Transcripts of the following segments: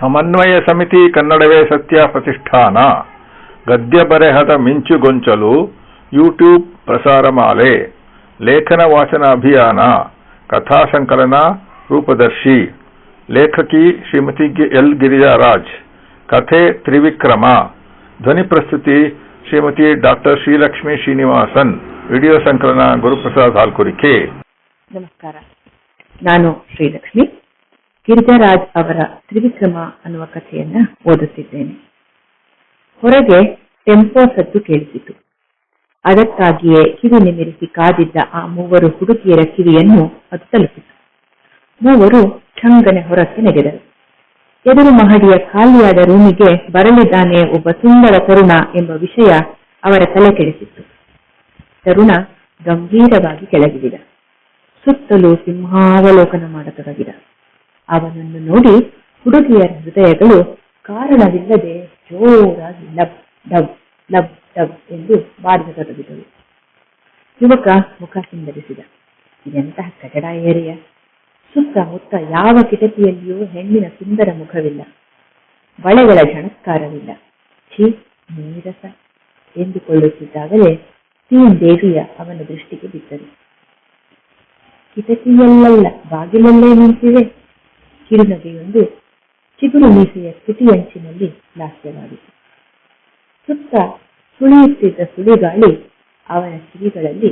ಸಮನ್ವಯ ಸಮಿತಿ ಕನ್ನಡವೇ ಸತ್ಯ ಪ್ರತಿಷ್ಠಾನ. ಗದ್ಯ ಬರೆಹದ ಮಿಂಚುಗೊಂಚಲು ಯೂಟ್ಯೂಬ್ ಪ್ರಸಾರಮಾಲೆ ಲೇಖನ ವಾಚನ ಅಭಿಯಾನ. ಕಥಾ ಸಂಕಲನ ರೂಪದರ್ಶಿ. ಲೇಖಕಿ ಶ್ರೀಮತಿ ಎಲ್ ಗಿರಿಜಾರಾಜ್. ಕಥೆ ತ್ರಿವಿಕ್ರಮ. ಧ್ವನಿ ಪ್ರಸ್ತುತಿ ಶ್ರೀಮತಿ ಡಾಕ್ಟರ್ ಶ್ರೀಲಕ್ಷ್ಮಿ ಶ್ರೀನಿವಾಸನ್. ವಿಡಿಯೋ ಸಂಕಲನ ಗುರುಪ್ರಸಾದ್ ಹಾಲ್ಕುರಿಕೆ. ನಮಸ್ಕಾರ. ನಾನು ಶ್ರೀಲಕ್ಷ್ಮಿ. ಗಿರಿಜಾರಾಜ್ ಅವರ ತ್ರಿವಿಕ್ರಮ ಅನ್ನುವ ಕಥೆಯನ್ನ ಓದುತ್ತಿದ್ದೇನೆ. ಹೊರಗೆ ಟೆಂಪೋ ಸದ್ದು ಕೇಳಿಸಿತು. ಅದಕ್ಕಾಗಿಯೇ ಕಿವಿ ನಿಮಿರಿಸಿ ಕಾದಿದ್ದ ಆ ಮೂವರು ಹುಡುಗಿಯರ ಕಿವಿಯನ್ನು ಅದು ತಲುಪಿತು. ಮೂವರು ಠಂಗನೆ ಹೊರಕ್ಕೆ ನೆಗೆದರು. ಎದುರು ಮಹಡಿಯ ಖಾಲಿಯಾದ ರೂಮಿಗೆ ಬರಲಿದ್ದಾನೆ ಒಬ್ಬ ಸುಂದರ ತರುಣ ಎಂಬ ವಿಷಯ ಅವರ ತಲೆ ಕೆಡಿಸಿತ್ತು. ತರುಣ ಗಂಭೀರವಾಗಿ ಕೆಳಗಿದ ಸುತ್ತಲೂ ಸಿಂಹಾವಲೋಕನ ಮಾಡತೊಡಗಿದ. ಅವನನ್ನು ನೋಡಿ ಹುಡುಗಿಯರ ಹೃದಯಗಳು ಕಾರಣವಿಲ್ಲದೆ ಜೋರಾಗಿ ಲಬ್, ಡಬ್ ಲಬ್, ಡಬ್ ಎಂದು ಬಾರಿಸತೊಡಗಿದವು ಯುವಕ ಮುಖ ಸಿಂಗರಿಸಿದ ಇದೆಂತಹ ಕಟಡ ಏರಿಯ? ಸುತ್ತಮುತ್ತ ಯಾವ ಕಿಟಕಿಯಲ್ಲಿಯೂ ಹೆಣ್ಣಿನ ಸುಂದರ ಮುಖವಿಲ್ಲ. ಬಳೆಗಳ ಝಣತ್ಕಾರವಿಲ್ಲ ಛೀ, ನೀರಸ ಎಂದುಕೊಳ್ಳುತ್ತಿದ್ದಾಗಲೇ ಸೀನ್ ದೇವಿಯ ಅವನ ದೃಷ್ಟಿಗೆ ಬಿದ್ದರು ಕಿಟಕಿಯಲ್ಲಲ್ಲ, ಬಾಗಿಲಲ್ಲೇ ನಿಂತಿವೆ. ಕಿರುನಗೆಯೊಂದು ಚಿಗುರು ಮೀಸೆಯ ಕಿಟಿಯಂಚಿನಲ್ಲಿ ಲಾಸ್ಯವಾಗಿತ್ತು ಸುತ್ತ ಸುಳಿಯುತ್ತಿದ್ದ ಸುಳಿಗಾಳಿ ಅವನ ಕಿವಿಗಳಲ್ಲಿ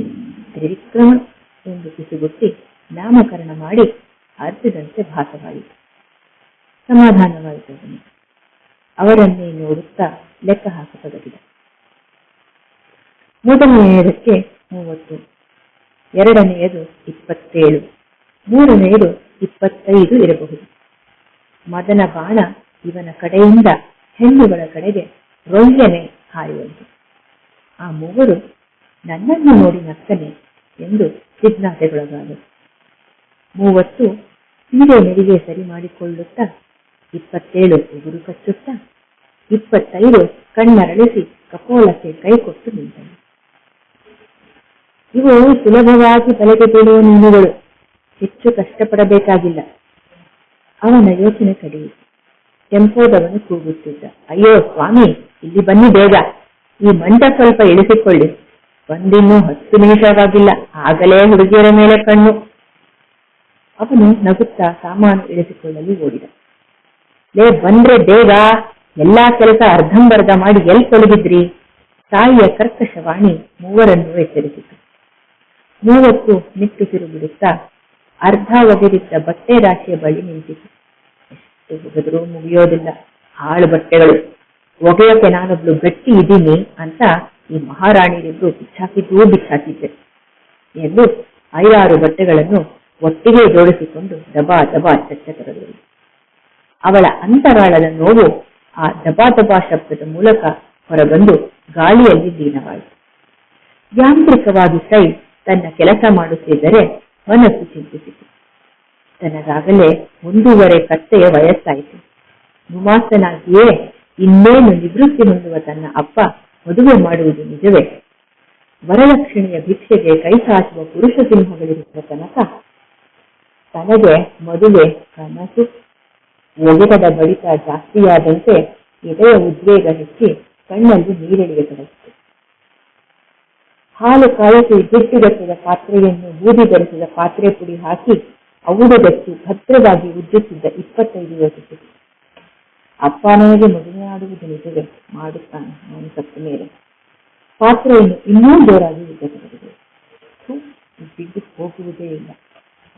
ತ್ರಿವಿಕ್ರಮ ಎಂದು ಕಿಸುಗುತ್ತಿ ನಾಮಕರಣ ಮಾಡಿ ಅರ್ಧದಂತೆ ಭಾಸವಾಯಿತು ಸಮಾಧಾನವಾಯಿತು ಅವರನ್ನೇ ನೋಡುತ್ತಾ ಲೆಕ್ಕ ಹಾಕತೊಡಗಿದ. ಮೊದಲನೆಯದಕ್ಕೆ ಮೂವತ್ತು, ಎರಡನೆಯದು ಇಪ್ಪತ್ತೇಳು, ಮೂರನೆಯದು ಇಪ್ಪತ್ತೈದು ಇರಬಹುದು. ಮದನ ಬಾಣ ಇವನ ಕಡೆಯಿಂದ ಹೆಣ್ಣುಗಳ ಕಡೆಗೆ ರೊಯ್ಯನೆ ಹಾಯುವಂತೆ. ಆ ಮೂವರು ನನ್ನನ್ನು ನೋಡಿ ನಕ್ಕನೆ ಎಂದು ಜಿಜ್ಞಾಸೆಗೊಳಗಾದರು ಮೂವತ್ತು ಸೀರೆ ನೆರಿಗೆ ಸರಿ ಮಾಡಿಕೊಳ್ಳುತ್ತಾ ಇಪ್ಪತ್ತೇಳು ಉಗುರು ಕಚ್ಚುತ್ತಾ ಇಪ್ಪತ್ತೈದು ಕಣ್ಣರಳಿಸಿ ಕಪೋಲಕ್ಕೆ ಕೈ ಕೊಟ್ಟು ನಿಂತನು. ಇವು ಸುಲಭವಾಗಿ ತಲೆಗೆ ಬೀಳುವ ಮೀನುಗಳು ಹೆಚ್ಚು ಕಷ್ಟಪಡಬೇಕಾಗಿಲ್ಲ. ಅವನ ಯೋಚನೆ ಕಡಿಯಿತು ಕೆಂಪೋದವನು ಕೂಗುತ್ತಿದ್ದ. ಅಯ್ಯೋ, ಸ್ವಾಮಿ, ಇಲ್ಲಿ ಬನ್ನಿ ಬೇಗ. ಈ ಮಂಟ ಸ್ವಲ್ಪ ಇಳಿಸಿಕೊಳ್ಳಿ. ಬಂದಿನ್ನೂ ಹತ್ತು ನಿಮಿಷವಾಗಿಲ್ಲ ಆಗಲೇ ಹುಡುಗಿಯರ ಮೇಲೆ ಕಣ್ಣು. ಅವನು ನಗುತ್ತಾ ಸಾಮಾನು ಇಳಿಸಿಕೊಳ್ಳಲು ಓಡಿದ. ಲೇ, ಬಂದ್ರೆ ಬೇಗ. ಎಲ್ಲಾ ಕೆಲಸ ಅರ್ಧಂಬರ್ಧ ಮಾಡಿ ಎಲ್ಲಿ ತೊಲಗಿದ್ರಿ ತಾಯಿಯ ಕರ್ಕಶವಾಣಿ ಮೂವರನ್ನು ಎಚ್ಚರಿಸಿತು. ಮೂವತ್ತು ನಿಟ್ಟುಸಿರು ಬಿಡುತ್ತಾ ಅರ್ಧ ಬಟ್ಟೆ ರಾಶಿಯ ಬಳಿ ನಿಂತಿತು ಎಷ್ಟು ಒಗೆದರೂ ಮುಗಿಯೋದಿಲ್ಲ. ಆಳು ಬಟ್ಟೆಗಳು. ಒಗೆಯೋಕೆ ನಾನೊಬ್ಳು ಗಟ್ಟಿ ಇದ್ದೀನಿ ಅಂತ ಈ ಮಹಾರಾಣಿಯರಿಬ್ರು ಬಿಚ್ಚಾಕಿದ್ದೂ ಬಿಚ್ಚಾಕಿದ್ದೆ. ಎಂದು ಐದಾರು ಬಟ್ಟೆಗಳನ್ನು ಒಟ್ಟಿಗೆ ಜೋಡಿಸಿಕೊಂಡು ದಬಾ ದಬಾ ಚಚ್ಚತೊಡಗಿದಳು ಅವಳ ಅಂತರಾಳದ ನೋವು ಆ ದಬಾ ದಬಾ ಶಬ್ದದ ಮೂಲಕ ಹೊರಬಂದು ಗಾಳಿಯಲ್ಲಿ ಲೀನವಾಯಿತು. ಯಾಂತ್ರಿಕವಾಗಿ ಸೈ ತನ್ನ ಕೆಲಸ ಮಾಡುತ್ತಿದ್ದರೆ ಮನಸ್ಸು ಚಿಂತಿಸಿತು ತನಗಾಗಲೇ ಒಂದೂವರೆ ಕತ್ತೆಯ ವಯಸ್ಸಾಯಿತು. ಗುಮಾಸ್ತನಾಗಿಯೇ ಇನ್ನೇನು ನಿವೃತ್ತಿ ಹೊಂದುವ ತನ್ನ ಅಪ್ಪ ಮದುವೆ ಮಾಡುವುದು ನಿಜವೇ? ವರಲಕ್ಷಣೆಯ ಭಿಕ್ಷೆಗೆ ಕೈ ಚಾಚುವ ಪುರುಷ ಸಿಂಹಗಳಿರುವ ತನಕ ತನಗೆ ಮದುವೆ ಕನಸು. ಒಗೆದ ಬಡಿತ ಜಾಸ್ತಿಯಾದಂತೆ ಎದೆಯ ಉದ್ವೇಗ ಹೆಚ್ಚಿ ಕಣ್ಣಲ್ಲಿ ನೀರಿಳಿಯತೊಡಗಿತು. ಹಾಲು ಕಾಯಿಸಿ ಜಿಡ್ಡುಗಟ್ಟಿದ ಪಾತ್ರೆಯನ್ನು ಬೂದಿ ಬೆರೆಸಿದ ಪಾತ್ರೆ ಪುಡಿ ಹಾಕಿ ಔಡದಚ್ಚಿ ಭದ್ರವಾಗಿ ಉಜ್ಜುತ್ತಿದ್ದ ಇಪ್ಪತ್ತೈದು ಯೋಚಿಸಿತು ಅಪ್ಪ ನನಗೆ ಮದುವೆ ಆಡುವುದು ನಿಜವೇ ಮಾಡುತ್ತಾನೆ ನಾನು ಸತ್ತ ಮೇಲೆ. ಪಾತ್ರೆಯನ್ನು ಇನ್ನೂ ಜೋರಾಗಿ ಉಜ್ಜತೊಡಗಿದೆ. ಬಿದ್ದು ಹೋಗುವುದೇ ಇಲ್ಲ.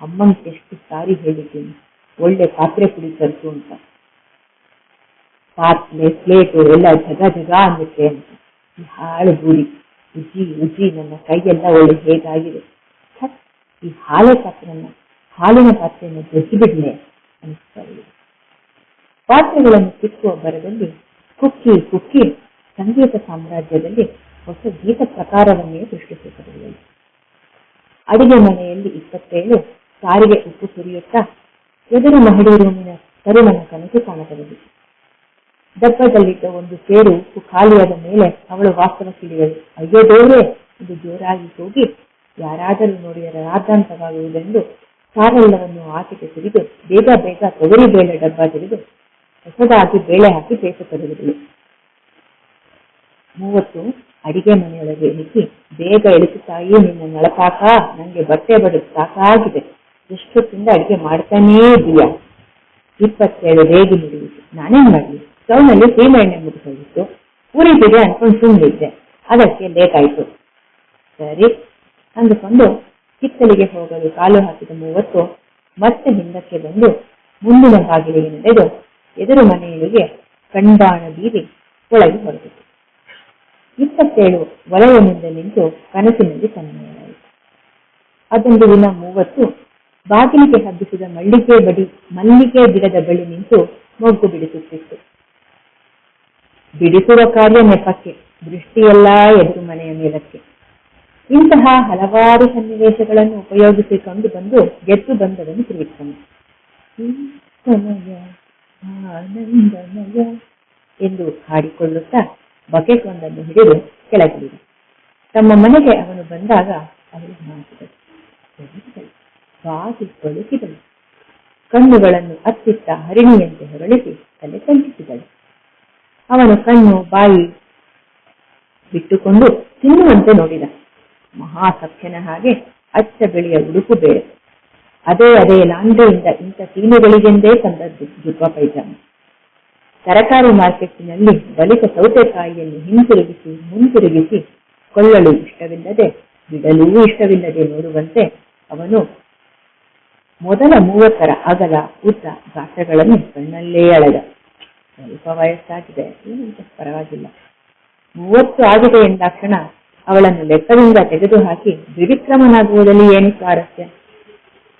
ಅಮ್ಮನ ಎಷ್ಟು ಸಾರಿ ಹೇಳಿದ್ದೀನಿ. ಒಳ್ಳೆ ಪಾತ್ರೆ ಪುಡಿ ತರಿಸು ಅಂತ. ಪಾತ್ರೆ, ಪ್ಲೇಟು, ಎಲ್ಲ ಜಗ ಜಗ ಅನ್ನುತ್ತೆ ಅಂತ. ಹಾಳು ಬೂದಿ. ಉಜ್ಜಿ ಉಜ್ಜಿ ನನ್ನ ಕೈಯೆಲ್ಲ ಒಳ್ಳೆ ಹೇಗಾಗಿದೆ? ಈ ಹಾಲೆ ಪಾತ್ರೆಯನ್ನ, ಹಾಲಿನ ಪಾತ್ರೆಯನ್ನು ಜಗಿಬಿಡ್ಲೆ ಅನಿಸ್ತಾ ಇದೆ. ಪಾತ್ರೆಗಳನ್ನು ಸಿಕ್ಕುವ ಬರದಲ್ಲಿ ಕುಕ್ಕಿ ಕುಕ್ಕಿ, ಸಂಗೀತ ಸಾಮ್ರಾಜ್ಯದಲ್ಲಿ ಹೊಸ ಗೀತ ಪ್ರಕಾರವನ್ನೇ ಸೃಷ್ಟಿಸುತ್ತದೆ ಅಡಿಗೆ ಮನೆಯಲ್ಲಿ ಇಪ್ಪತ್ತೇಳು ಸಾರಿಗೆ ಉಪ್ಪು ಸುರಿಯುತ್ತಾ, ಎದುರು ಮಹಡಿ ರೂಮಿನ ಕನಸು ಕಾಣತೊಡಗಿತು. ಡಬ್ಬದಲ್ಲಿದ್ದ ಒಂದು ಸೇರು ಖಾಲಿಯಾದ ಮೇಲೆ ಅವಳು ವಾಸ್ತವಕ್ಕಿಳಿಯಳು ಅಯ್ಯೋ ದೇವ್ರೆ ಎಂದು ಜೋರಾಗಿ ಹೋಗಿ, ಯಾರಾದರೂ ನೋಡಿದರೆ ರಾದಾಂತವಾಗುವುದೆಂದು ಸಾರೆಲ್ಲವನ್ನು ಆಚೆಗೆ ತಿಳಿದು, ಬೇಗ ಬೇಗ ತೊಗರಿ ಬೇಳೆ ಡಬ್ಬ ತಿಳಿದು ಹೊಸದಾಗಿ ಬೇಳೆ ಹಾಕಿ ಬೇಯಿಸತೊಡಗಿದಳು ಮೂವತ್ತು, ಅಡಿಗೆ ಮನೆಯೊಳಗೆ ಇಳಿಸಿ ಬೇಗ ಇಳಿಸು ತಾಯಿ, ನಿನ್ನ ನಳಪಾಕ ನನಗೆ ಬಟ್ಟೆ ಬಡದು ಸಾಕಾಗಿದೆ. ಎಷ್ಟೊತ್ತಿಂದ ಅಡಿಗೆ ಮಾಡ್ತಾನೇ ಇದೀಯ? ಇಪ್ಪತ್ತೇಳು ರೇಗಿ ನಡೆಯಿತು. ನಾನೇನ್ ಮಾಡ್ಲಿ? ಸ್ಟವ್ನಲ್ಲಿ ಸೀಮೆ ಎಣ್ಣೆ ಮುಗಿಸೋಗಿತ್ತು ಉರಿತಿದೆ ಅನ್ಕೊಂಡು ಸುಮ್ಮನಿದ್ದೆ ಅದಕ್ಕೆ ಆಯ್ತು ಸರಿ, ಅಂದುಕೊಂಡು ಕಿತ್ತಲಿಗೆ ಹೋಗಲು ಕಾಲು ಹಾಕಿದ ಮೂವತ್ತು ಮತ್ತೆ ಹಿಂದಕ್ಕೆ ಬಂದು ಮುಂದಿನ ಬಾಗಿಲಿಗೆ ನಡೆದು ಎದುರು ಮನೆಯೊಳಗೆ ಕಣ್ಬಾಣ ಬೀರಿ ಒಳಗೆ ಹೊರಟಿತು ಇಪ್ಪತ್ತೇಳು ವಲಯ ಮುಂದೆ ನಿಂತು ಕನಸಿನಲ್ಲಿ ತನ್ಮಯವಾಯಿತು ಅದೊಂದು ದಿನ ಮೂವತ್ತು ಬಾಗಿಲಿಗೆ ಹಬ್ಬಿಸಿದ ಮಲ್ಲಿಗೆ ಬಡಿ, ಮಲ್ಲಿಗೆ ಗಿಡದ ಬಳಿ ನಿಂತು ಮೊಗ್ಗು ಬಿಡಿಸುತ್ತಿತ್ತು. ಬಿಡಿಸುವ ಕಾರ್ಯ ನೆಪಕ್ಕೆ, ದೃಷ್ಟಿಯೆಲ್ಲ ಎದುರು ಮನೆಯ ಮೇಲಕ್ಕೆ. ಇಂತಹ ಹಲವಾರು ಸನ್ನಿವೇಶಗಳನ್ನು ಉಪಯೋಗಿಸಿಕೊಂಡು ಬಂದು ಗೆದ್ದು ಬಂದವನು ತಿಳಿಯುತ್ತಾನೆ ಆನಂದಮಯ ಎಂದು ಹಾಡಿಕೊಳ್ಳುತ್ತಾ ಬಕೆಟ್ವೊಂದನ್ನು ಹಿಡಿದು ಕೆಳಗಿಳಿದ. ತಮ್ಮ ಮನೆಗೆ ಅವನು ಬಂದಾಗ ಅವಳು ಮಾತಿದಳು ಬಾಗಿ ಕಣ್ಣುಗಳನ್ನು ಅತ್ತಿತ್ತ ಹರಿಣಿಯಂತೆ ಹೊರಳಿಸಿ ತಲೆ ತಗ್ಗಿಸಿದಳು ಅವನು ಕಣ್ಣು ಬಾಯಿ ಬಿಟ್ಟುಕೊಂಡು ತಿನ್ನುವಂತೆ ನೋಡಿದ. ಮಹಾಸಖ್ಯನ ಹಾಗೆ ಅಚ್ಚ ಬಿಳಿಯ ಉಡುಪು ಬೇರೆ. ಅದೇ ಅದೇ ಲಾಂಡ್ರಿಯಿಂದ ಇಂಥ ಸೀಮೆಗಳಿಗೆಂದೇ ತಂದದ್ದು ಜುಬ್ಬ ಪೈಜಾಮ. ತರಕಾರಿ ಮಾರ್ಕೆಟ್ನಲ್ಲಿ ಬಳಿಕ ಸೌತೆಕಾಯಿಯನ್ನು ಹಿಂತಿರುಗಿಸಿ ಮುಂತಿರುಗಿಸಿ ಕೊಳ್ಳಲು ಇಷ್ಟವಿಲ್ಲದೆ, ಬಿಡಲೂ ಇಷ್ಟವಿಲ್ಲದೆ ನೋಡುವಂತೆ ಅವನು ಮೊದಲ ಮೂವತ್ತರ ಅಗಲ, ಉದ್ದ ಗಾತ್ರಗಳನ್ನು ಕಣ್ಣಲ್ಲೇ ಅಳೆದ. ಸ್ವಲ್ಪ ವಯಸ್ಸಾಗಿದೆ ಏನಂತ ಪರವಾಗಿಲ್ಲ. ಮೂವತ್ತು ಆಗಿದೆ ಎಂದಾಕ್ಷಣ ಅವಳನ್ನು ಲೆಕ್ಕದಿಂದ ತೆಗೆದುಹಾಕಿ ದ್ವಿವಿಕ್ರಮನಾಗುವುದರಲ್ಲಿ ಏನು ಸ್ವಾರಸ್ಯ?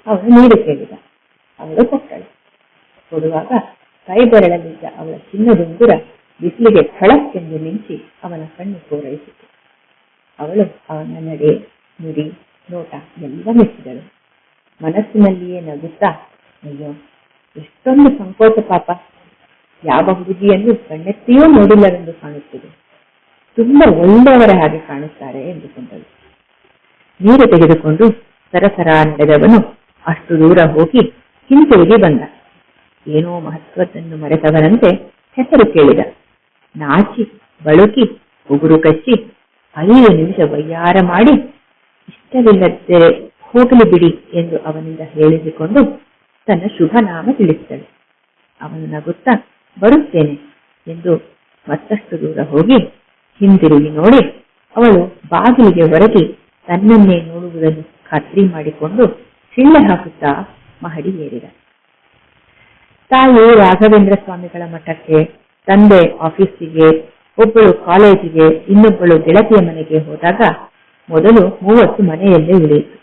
ಅವನು ನೀರು ಕೇಳಿದ. ಅವಳು ಕೊಟ್ಟಳು. ಕೊಡುವಾಗ ಕೈ ಬೆರಳಲ್ಲಿದ್ದ ಅವಳ ಚಿನ್ನದುಂಗುರ ಬಿಸಿಲಿಗೆ ಖಳಕ್ಕೆಂದು ಮಿಂಚಿ ಅವನ ಕಣ್ಣು ಪೂರೈಸಿತು. ಅವಳು ಅವನ ನಡೆ, ನುಡಿ, ನೋಟ ಎಲ್ಲ ಮೆಚ್ಚಿದಳು. ಮನಸ್ಸಿನಲ್ಲಿಯೇ ನಗುತ್ತಾ, ಅಯ್ಯೋ, ಎಷ್ಟೊಂದು ಸಂಕೋಚ ಪಾಪ. ಯಾವ ಹುಡುಗಿಯನ್ನು ಕಣ್ಣೆತ್ತಿಯೂ ನೋಡಿಲ್ಲವೆಂದು ಕಾಣುತ್ತಿದೆ. ತುಂಬಾ ಒಳ್ಳೆಯವರ ಹಾಗೆ ಕಾಣುತ್ತಾರೆ ಎಂದುಕೊಂಡಳು. ನೀರು ತೆಗೆದುಕೊಂಡು ಸರಸರ ನಡೆದವನು ಅಷ್ಟು ದೂರ ಹೋಗಿ ಹಿಂತಿರುಗಿ ಬಂದ. ಏನೋ ಮಹತ್ವದನ್ನು ಮರೆತವನಂತೆ ಹೆಸರು ಕೇಳಿದ. ನಾಚಿ, ಬಳುಕಿ, ಉಗುರು ಕಚ್ಚಿ, ಐದು ನಿಮಿಷ ವಯ್ಯಾರ ಮಾಡಿ, ಇಷ್ಟವಿಲ್ಲದೆ ಹೋಗಲಿ ಬಿಡಿ ಎಂದು ಅವನಿಂದ ಹೇಳಿಸಿಕೊಂಡು ತನ್ನ ಶುಭ ನಾಮ ತಿಳಿಸಿದಳು. ಅವನು ನಗುತ್ತಾ ಬರುತ್ತೇನೆ ಎಂದು ಮತ್ತಷ್ಟು ದೂರ ಹೋಗಿ ಹಿಂದಿರುಗಿ ನೋಡಿ ಅವಳು ಬಾಗಿಲಿಗೆ ಹೊರಗೆ ತನ್ನನ್ನೇ ನೋಡುವುದನ್ನು ಖಾತ್ರಿ ಮಾಡಿಕೊಂಡು ಶಿಳ್ಳೆ ಹಾಕುತ್ತಾ ಮಹಡಿ ಏರಿದ. ತಾಯಿ ರಾಘವೇಂದ್ರ ಸ್ವಾಮಿಗಳ ಮಠಕ್ಕೆ ತಂದೆ ಆಫೀಸಿಗೆ, ಒಬ್ಬಳು ಕಾಲೇಜಿಗೆ, ಇನ್ನೊಬ್ಬಳು ಗೆಳತಿಯ ಮನೆಗೆ ಹೋದಾಗ ಮೊದಲು ಮೂವತ್ತು ಮನೆಯಲ್ಲೇ ಉಳಿಯಿತು.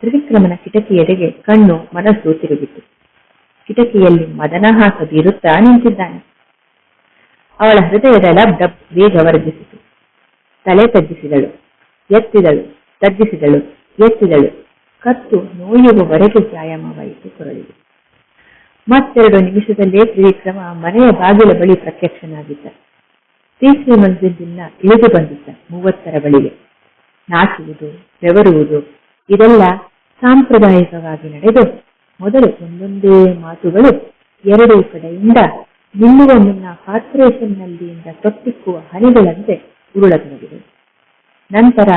ತ್ರಿವಿಕ್ರಮನ ಕಿಟಕಿಯೆಡೆಗೆ ಕಣ್ಣು, ಮನಸ್ಸು ತಿರುಗಿತು. ಕಿಟಕಿಯಲ್ಲಿ ಮದನಹಾಸ ಬೀರುತ್ತಾ ನಿಂತಿದ್ದಾನೆ. ಅವಳ ಹೃದಯದ ಲಬ್ ಡಬ್ ತಲೆ ತಗ್ಗಿಸಿದಳು, ಎತ್ತಿದಳು ತಗ್ಗಿಸಿದಳು, ಎತ್ತಿದಳು. ಕತ್ತು ನೋಯುವವರೆಗೂ ವ್ಯಾಯಾಮವಾಯಿತು ಕೊರಳಿಗೆ. ಮತ್ತೆರಡು ನಿಮಿಷದಲ್ಲೇ ತ್ರಿವಿಕ್ರಮ ಮನೆಯ ಬಾಗಿಲ ಬಳಿ ಪ್ರತ್ಯಕ್ಷನಾಗಿದ್ದ. ತೀಸ್ರಿ ಮಂದಿರದಿಂದ ಇಳಿದು ಬಂದಿದ್ದ ಮೂವತ್ತರ ಬಳಿಗೆ. ನಾಚುವುದು, ಬೆವರುವುದು, ಇದೆಲ್ಲ ಸಾಂಪ್ರದಾಯಿಕವಾಗಿ ನಡೆದು ಮೊದಲು ಒಂದೊಂದೇ ಮಾತುಗಳು ಎರಡೂ ಕಡೆಯಿಂದ ನಿಲ್ಲುವ ಮುನ್ನ ಕಾರ್ಪೊರೇಷನ್ನಲ್ಲಿಯಿಂದ ತೊಟ್ಟಿಕ್ಕುವ ಹನಿಗಳಂತೆ ಉರುಳತೊಡಗಿದೆ. ನಂತರ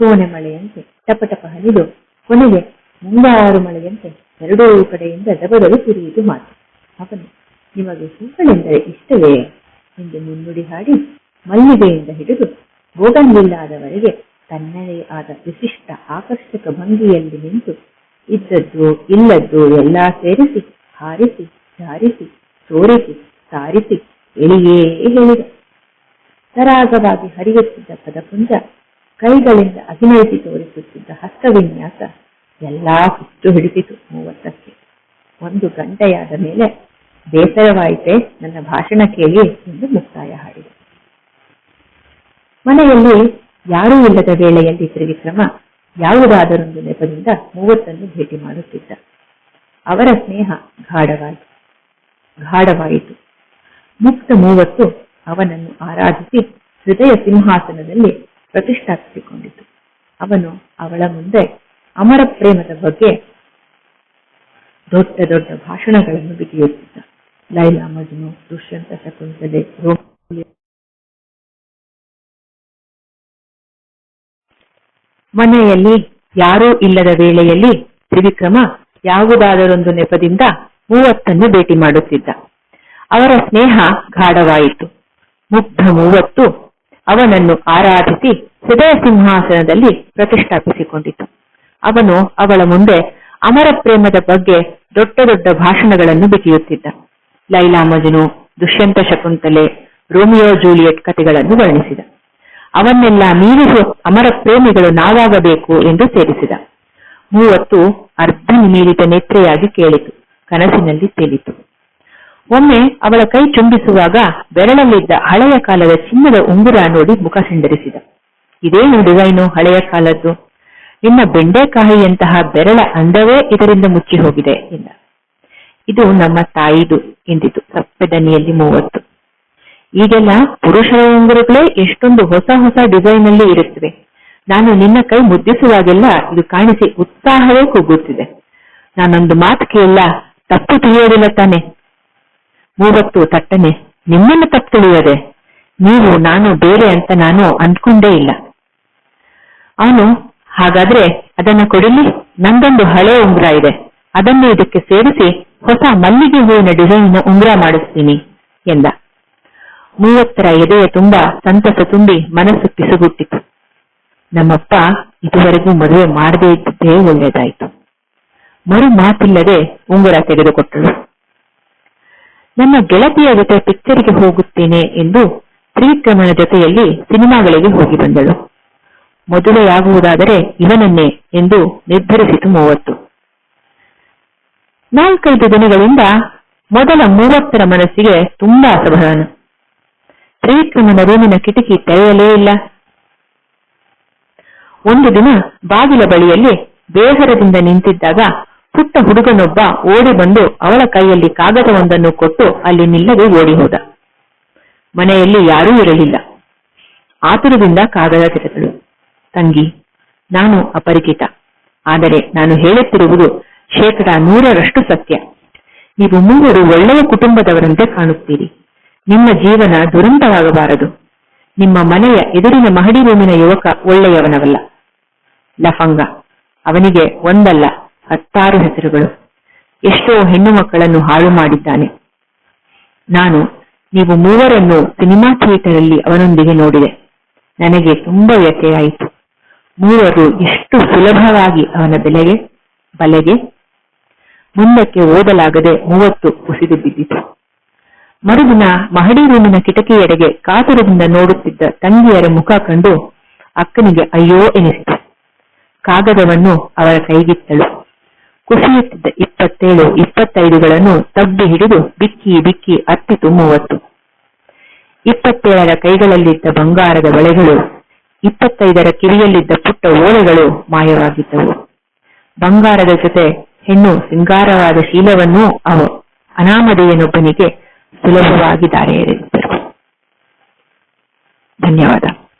ಸೋನೆ ಮಳೆಯಂತೆ ಟಪಟಪ ಹನಿದು, ಕೊನೆಗೆ ಮುಂಗಾರು ಮಳೆಯಂತೆ ಎರಡೂ ಕಡೆಯಿಂದ ದಬದಲು ಸುರಿಯುವುದು ಮಾತು. ಅವನು ನಿಮಗೆ ಹೂಗಳೆಂದರೆ ಇಷ್ಟವೇ? ಎಂದು ಮುನ್ನುಡಿ ಹಾಡಿ ಮಲ್ಲಿಗೆಯಿಂದ ಹಿಡಿದು ಬೋಗನ್ವಿಲ್ಲಾದವರೆಗೆ ತನ್ನದೇ ಆದ ವಿಶಿಷ್ಟ ಆಕರ್ಷಕ ಭಂಗಿಯಲ್ಲಿ ನಿಂತು ಇದ್ದದ್ದು, ಇಲ್ಲದ್ದು ಎಲ್ಲ ಸೇರಿಸಿ, ಹಾರಿಸಿ, ಜಾರಿಸಿ ತೋರಿಸಿ ಸಾರಿಸಿ ಎಳಿಯೇ ಹೇಳಿದ. ಸರಾಗವಾಗಿ ಹರಿಯುತ್ತಿದ್ದ ಪದಪುಂಜ, ಕೈಗಳಿಂದ ಅಭಿನಯಿಸಿ ತೋರಿಸುತ್ತಿದ್ದ ಹಸ್ತವಿನ್ಯಾಸ ಎಲ್ಲಾ ಹುಟ್ಟು ಹಿಡಿದಿತು ಮೂವತ್ತಕ್ಕೆ. ಒಂದು ಗಂಟೆಯಾದ ಮೇಲೆ, ಬೇಸರವಾಯಿತೆ ನನ್ನ ಭಾಷಣ ಕೇಳಿ ಎಂದು ಮುಕ್ತಾಯ ಹಾಡಿದೆ. ಮನೆಯಲ್ಲಿ ಯಾರೂ ಇಲ್ಲದ ವೇಳೆಯಲ್ಲಿ ತ್ರಿವಿಕ್ರಮ ಯಾವುದಾದರೊಂದು ನೆಪದಿಂದ ಮೂವತ್ತನ್ನು ಭೇಟಿ ಮಾಡುತ್ತಿದ್ದ. ಅವರ ಸ್ನೇಹ ಗಾಢವಾಯಿತು. ಗಾಢವಾಯಿತು. ಮುಕ್ತ ಮೂವತ್ತು ಅವನನ್ನು ಆರಾಧಿಸಿ ಹೃದಯ ಸಿಂಹಾಸನದಲ್ಲಿ ಪ್ರತಿಷ್ಠಾಪಿಸಿಕೊಂಡಿತು. ಅವನು ಅವಳ ಮುಂದೆ ಅಮರ ಪ್ರೇಮದ ಬಗ್ಗೆ ದೊಡ್ಡ ದೊಡ್ಡ ಭಾಷಣಗಳನ್ನು ಬಿಗಿಯುತ್ತಿದ್ದ. ಲೈಲಾ ಮಜ್ನು, ದುಷ್ಯಂತ ಶಕುಂತಲೆ ರೋಮಿಯೋ ಮನೆಯಲ್ಲಿ ಯಾರೂ ಇಲ್ಲದ ವೇಳೆಯಲ್ಲಿ ತ್ರಿವಿಕ್ರಮ ಯಾವುದಾದರೊಂದು ನೆಪದಿಂದ ಮೂವತ್ತನ್ನು ಭೇಟಿ ಮಾಡುತ್ತಿದ್ದ. ಅವರ ಸ್ನೇಹ ಗಾಢವಾಯಿತು. ಮುಗ್ಧ ಮೂವತ್ತು ಅವನನ್ನು ಆರಾಧಿಸಿ ಹೃದಯ ಸಿಂಹಾಸನದಲ್ಲಿ ಪ್ರತಿಷ್ಠಾಪಿಸಿಕೊಂಡಿತು. ಅವನು ಅವಳ ಮುಂದೆ ಅಮರ ಪ್ರೇಮದ ಬಗ್ಗೆ ದೊಡ್ಡ ದೊಡ್ಡ ಭಾಷಣಗಳನ್ನು ಬಿಗಿಯುತ್ತಿದ್ದ. ಲೈಲಾ ಮಜನು ದುಷ್ಯಂತ ಶಕುಂತಲೆ, ರೋಮಿಯೋ ಜೂಲಿಯಟ್ ಕಥೆಗಳನ್ನು ವರ್ಣಿಸಿದ. ಅವನ್ನೆಲ್ಲ ಮೀರಿಸುವ ಅಮರ ಪ್ರೇಮಿಗಳು ನಾವಾಗಬೇಕು ಎಂದು ಸೇರಿಸಿದ ಮೂವತ್ತು ಅರ್ಧ ನಿಮೀಲಿತ ನೇತ್ರೆಯಾಗಿ ಕೇಳಿತು, ಕನಸಿನಲ್ಲಿ ತೇಲಿತು. ಒಮ್ಮೆ ಅವಳ ಕೈ ಚುಂಬಿಸುವಾಗ ಬೆರಳಲ್ಲಿದ್ದ ಹಳೆಯ ಕಾಲದ ಚಿನ್ನದ ಉಂಗುರ ನೋಡಿ ಮುಖ ಸಿಂಡರಿಸಿದ. ಇದೇನು ಡಿಸೈನು ಹಳೆಯ ಕಾಲದ್ದು. ನಿನ್ನ ಬೆಂಡೆಕಾಯಿಯಂತಹ ಬೆರಳ ಅಂದವೇ ಇದರಿಂದ ಮುಚ್ಚಿ ಹೋಗಿದೆ ಎಂದ. ಇದು ನಮ್ಮ ತಾಯಿದು ಎಂದಿತು. ಸಪ್ಪೆದನಿಯಲ್ಲಿ ಮೂವತ್ತು. ಈಗೆಲ್ಲ ಪುರುಷರ ಉಂಗುರಗಳೇ ಎಷ್ಟೊಂದು ಹೊಸ ಹೊಸ ಡಿಸೈನ್ ಅಲ್ಲಿ ಇರುತ್ತವೆ. ನಾನು ನಿನ್ನ ಕೈ ಮುದ್ದಿಸುವಾಗೆಲ್ಲ ಇದು ಕಾಣಿಸಿ ಉತ್ಸಾಹವೇ ಕುಗ್ಗುತ್ತಿದೆ ನಾನೊಂದು ಮಾತು ಕೇಳ ತಪ್ಪು ತಿಳಿಯೋದಿಲ್ಲ ತಾನೆ. ಮೂವತ್ತು ತಟ್ಟನೆ, ನಿಮ್ಮನ್ನು ತಪ್ಪು ತಿಳಿಯದೆ. ನೀವು, ನಾನು ಬೇರೆ ಅಂತ ನಾನು ಅಂದ್ಕೊಂಡೇ ಇಲ್ಲ. ಅವನು, ಹಾಗಾದ್ರೆ ಅದನ್ನ ಕೊಡಲಿ, ನಂದೊಂದು ಹಳೆ ಉಂಗುರ ಇದೆ. ಅದನ್ನು ಇದಕ್ಕೆ ಸೇರಿಸಿ ಹೊಸ ಮಲ್ಲಿಗೆ ಹೂವಿನ ಡಿಸೈನ್ ಉಂಗುರ ಮಾಡಿಸ್ತೀನಿ, ಎಂದ. ಮೂವತ್ತರ ಎದೆಯ ತುಂಬಾ ಸಂತಸ ತುಂಬಿ ಮನಸ್ಸು ಪಿಸುಗುಟ್ಟಿತು. ನಮ್ಮಪ್ಪ ಇದುವರೆಗೂ ಮದುವೆ ಮಾಡದೇ ಇದ್ದೇ ಒಳ್ಳೆಯದಾಯಿತು ಮರು ಮಾತಿಲ್ಲದೆ ಉಂಗುರ ತೆಗೆದುಕೊಟ್ಟಳು ನನ್ನ ಗೆಳತಿಯ ಜೊತೆ ಪಿಕ್ಚರಿಗೆ ಹೋಗುತ್ತೇನೆ ಎಂದು ತ್ರಿವಿಕ್ರಮನ ಜೊತೆಯಲ್ಲಿ ಸಿನಿಮಾಗಳಿಗೆ ಹೋಗಿ ಬಂದಳು. ಮದುವೆಯಾಗುವುದಾದರೆ ಇವನನ್ನೇ ಎಂದು ನಿರ್ಧರಿಸಿತು ಮೂವತ್ತು. ನಾಲ್ಕೈದು ದಿನಗಳಿಂದ ಮೊದಲ ಮೂವತ್ತರ ಮನಸ್ಸಿಗೆ ತುಂಬಾ ಅಸಮಾಧಾನ ತ್ರಿವಿಕ್ರಮನ ರೂಮಿನ ಕಿಟಕಿ ತೆರೆಯಲೇ ಇಲ್ಲ. ಒಂದು ದಿನ ಬಾಗಿಲ ಬಳಿಯಲ್ಲಿ ಬೇಸರದಿಂದ ನಿಂತಿದ್ದಾಗ ಪುಟ್ಟ ಹುಡುಗನೊಬ್ಬ ಓಡಿ ಬಂದು ಅವಳ ಕೈಯಲ್ಲಿ ಕಾಗದವೊಂದನ್ನು ಕೊಟ್ಟು ಅಲ್ಲಿ ನಿಲ್ಲದೆ ಓಡಿ ಹೋದ. ಮನೆಯಲ್ಲಿ ಯಾರೂ ಇರಲಿಲ್ಲ. ಆತುರದಿಂದ ಕಾಗದ ತೆರೆದಳು. ತಂಗಿ, ನಾನು ಅಪರಿಚಿತ. ಆದರೆ ನಾನು ಹೇಳುತ್ತಿರುವುದು ಶೇಕಡ ನೂರರಷ್ಟು ಸತ್ಯ. ನೀವು ಮೂವರು ಒಳ್ಳೆಯ ಕುಟುಂಬದವರಂತೆ ಕಾಣುತ್ತೀರಿ. ನಿಮ್ಮ ಜೀವನ ದುರಂತವಾಗಬಾರದು. ನಿಮ್ಮ ಮನೆಯ ಎದುರಿನ ಮಹಡಿ ರೂಮಿನ ಯುವಕ ಒಳ್ಳೆಯವನವಲ್ಲ. ಲಫಂಗ. ಅವನಿಗೆ ಒಂದಲ್ಲ, ಹತ್ತಾರು ಹೆಸರುಗಳು. ಎಷ್ಟೋ ಹೆಣ್ಣು ಮಕ್ಕಳನ್ನು ಹಾಳು ಮಾಡಿದ್ದಾನೆ. ನಾನು, ನೀವು ಮೂವರನ್ನು ಸಿನಿಮಾ ಥಿಯೇಟರ್ ಅಲ್ಲಿ ಅವನೊಂದಿಗೆ ನೋಡಿದೆ. ನನಗೆ ತುಂಬಾ ವ್ಯಥೆಯಾಯಿತು. ಮೂವರು ಎಷ್ಟು ಸುಲಭವಾಗಿ ಅವನ ಬೆಲೆಗೆ, ಬಲೆಗೆ? ಮುಂದಕ್ಕೆ ಓದಲಾಗದೆ ಮೂವತ್ತು ಕುಸಿದು ಬಿದ್ದಿತು. ಮರುದಿನ ಮಹಡಿ ರೂಮಿನ ಕಿಟಕಿಯೆಡೆಗೆ ಕಾತುರದಿಂದ ನೋಡುತ್ತಿದ್ದ ತಂಗಿಯರ ಮುಖ ಕಂಡು ಅಕ್ಕನಿಗೆ ಅಯ್ಯೋ ಎನಿಸಿತು. ಕಾಗದವನ್ನು ಅವರ ಕೈಗಿತ್ತಳು. ಕುಸಿಯುತ್ತಿದ್ದ ಇಪ್ಪತ್ತೇಳು, ಇಪ್ಪತ್ತೈದುಗಳನ್ನು ತಬ್ಬಿ ಹಿಡಿದು ಬಿಕ್ಕಿ ಬಿಕ್ಕಿ ಅತ್ತಿತು ಮೂವತ್ತು ಇಪ್ಪತ್ತೇಳರ ಕೈಗಳಲ್ಲಿದ್ದ ಬಂಗಾರದ ಬಳೆಗಳು, ಇಪ್ಪತ್ತೈದರ ಕಿವಿಯಲ್ಲಿದ್ದ ಪುಟ್ಟ ಓಲೆಗಳು ಮಾಯವಾಗಿದ್ದವು. ಬಂಗಾರದ ಜೊತೆ ಹೆಣ್ಣು ಸಿಂಗಾರವಾದ ಶೀಲವನ್ನೂ ಅವು. ಅನಾಮಧೇಯನೊಬ್ಬನಿಗೆ ಸುಲಭವಾಗಿ ದಾರೆ ಎರೆದಿದ್ದರು ಧನ್ಯವಾದ